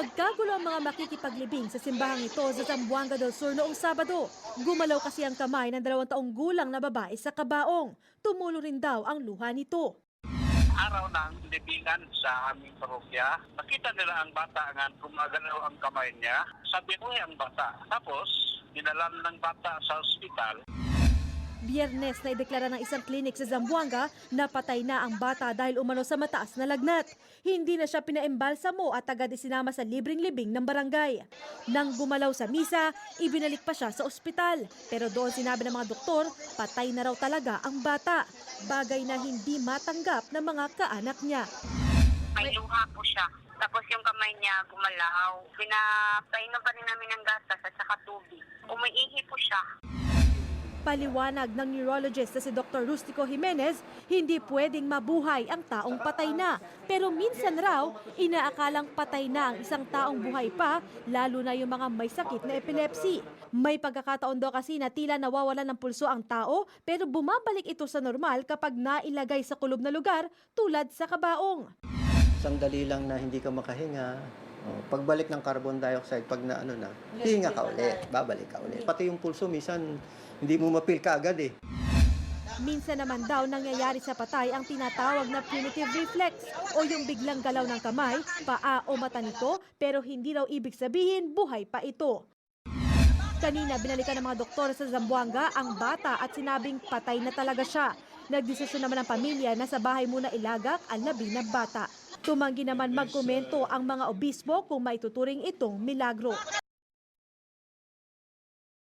Nagkagulo ang mga makikipaglibing sa simbahang ito sa Zamboanga del Sur noong Sabado. Gumalaw kasi ang kamay ng dalawang taong gulang na babae sa kabaong. Tumulo rin daw ang luha nito. araw ng libingan sa aming parokya, nakita nila ang bata nga gumagalaw ang kamay niya. Sabi ko ang bata. Tapos, dinalan ng bata sa ospital. Biyernes na ideklara ng isang klinik sa Zamboanga na patay na ang bata dahil umano sa mataas na lagnat. Hindi na siya pinaembalsamo at agad isinama sa libreng libing ng barangay. Nang gumalaw sa misa, ibinalik pa siya sa ospital. Pero doon sinabi ng mga doktor, patay na raw talaga ang bata. Bagay na hindi matanggap ng mga kaanak niya. May luha po siya. Tapos yung kamay niya gumalaw. Pinapainom pa rin namin ng gatas at saka tubig. Umiihi po siya. Paliwanag ng neurologist na si Dr. Rustico Jimenez, hindi pwedeng mabuhay ang taong patay na. Pero minsan raw, inaakalang patay na ang isang taong buhay pa, lalo na yung mga may sakit na epilepsy. May pagkakataon daw kasi na tila nawawalan ng pulso ang tao, pero bumabalik ito sa normal kapag nailagay sa kulob na lugar tulad sa kabaong. Sandali lang na hindi ka makahinga. Oh, pagbalik ng carbon dioxide, pag na ano na, hinga ka ulit, babalik ka ulit. Pati yung pulso, minsan hindi mo mapil ka agad eh. Minsan naman daw nangyayari sa patay ang tinatawag na primitive reflex o yung biglang galaw ng kamay, paa o mata nito pero hindi raw ibig sabihin buhay pa ito. Kanina binalikan ng mga doktor sa Zamboanga ang bata at sinabing patay na talaga siya. Nagdesisyon naman ang pamilya na sa bahay muna ilagak ang labi ng bata. Tumanggi naman magkomento ang mga obispo kung maituturing itong milagro.